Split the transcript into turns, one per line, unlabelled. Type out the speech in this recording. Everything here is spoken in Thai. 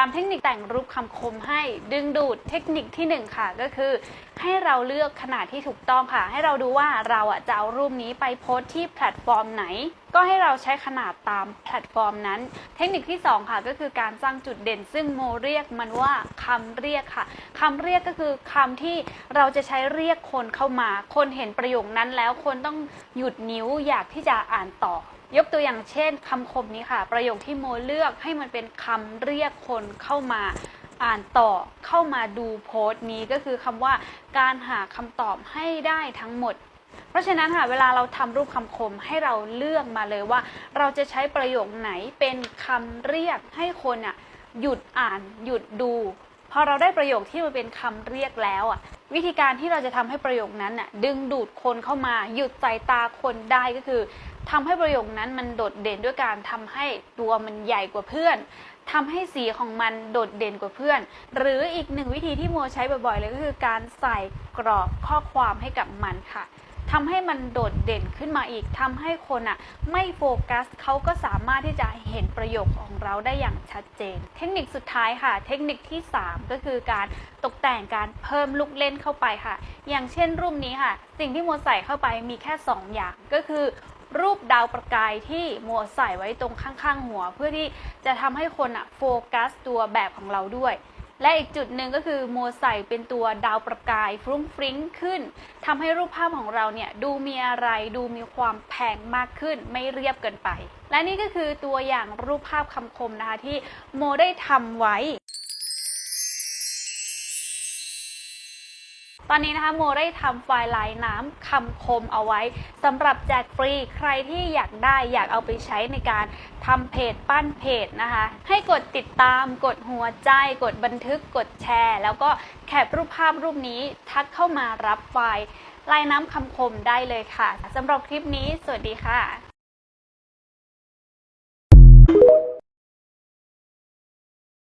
3 เทคนิคแต่งรูปคำคมให้ดึงดูดเทคนิคทีหนึ่1 ค่ะ ก็คือ ให้เราเลือกขนาดที่ถูกต้องค่ะ ให้เราดูว่าเราอะจะเอารูปนี้ไปโพสที่แพลตฟอร์มไหน ก็ให้เราใช้ขนาดตามแพลตฟอร์มนั้น เทคนิคที่ 2 ค่ะ ก็คือการสร้างจุดเด่น ซึ่งโมเรียกมันว่าคำเรียกค่ะคำเรียกก็คือคำที่เราจะใช้เรียกคนเข้ามา คนเห็นประโยคนั้นแล้วคนต้องหยุดนิ้วอยากที่จะอ่านต่อ ยกตัวอย่างเช่นคำคมนี้ค่ะ ประโยคที่โมเลือกให้มันเป็นคำเรียกคนเข้ามาอ่านต่อเข้ามาดูโพสต์นี้ก็คือคำว่าการหาคำตอบให้ได้ทั้งหมด เพราะฉะนั้นค่ะเวลาเราทำรูปคำคมให้เราเลือกมาเลยว่า เราจะใช้ประโยคไหนเป็นคำเรียกให้คนอะหยุดอ่านหยุดดูพอเราได้ประโยคที่มันเป็นคำเรียกแล้วอะ วิธีการที่เราจะทำให้ประโยคนั้นน่ะดึงดูดคนเข้ามาหยุดสายตาคนได้ก็คือทำให้ประโยคนั้นมันโดดเด่นด้วยการทำให้ตัวมันใหญ่กว่าเพื่อนทำให้สีของมันโดดเด่นกว่าเพื่อน หรืออีกหนึ่งวิธีที่โมใช้บ่อยๆเลยก็คือการใส่กรอบข้อความให้กับมันค่ะ ทำให้มันโดดเด่นขึ้นมาอีกทำให้คนอะไม่โฟกัสเขาก็สามารถที่จะเห็นประโยคของเราได้อย่างชัดเจน เทคนิคสุดท้ายค่ะ เทคนิคที่ 3 ก็คือการตกแต่งการเพิ่มลูกเล่นเข้าไปค่ะ อย่างเช่นรูปนี้ค่ะ สิ่งที่โมใส่เข้าไปมีแค่ 2 อย่างก็คือรูปดาวประกายที่โมใส่ไว้ตรงข้างๆ หัว เพื่อที่จะทำให้คนอะโฟกัสตัวแบบของเราด้วย และอีกจุดหนึ่งก็คือโมใส่เป็นตัวดาวประกายฟรุ้งฟริ้งขึ้นทำให้รูปภาพของเราเนี่ยดูมีอะไรดูมีความแพงมากขึ้นไม่เรียบเกินไป และนี่ก็คือตัวอย่างรูปภาพคำคมนะคะที่โมได้ทำไว้ ตอนนี้นะคะโมได้ทำไฟล์ลายน้ำคำคมเอาไว้สำหรับแจกฟรีใครที่อยากได้อยากเอาไปใช้ในการทำเพจปั้นเพจนะคะ ให้กดติดตามกดหัวใจ กดบันทึกกดแชร์ แล้วก็แคปรูปภาพรูปนี้ทักเข้ามารับไฟล์ลายน้ำคำคมได้เลยค่ะสำหรับคลิปนี้ สวัสดีค่ะ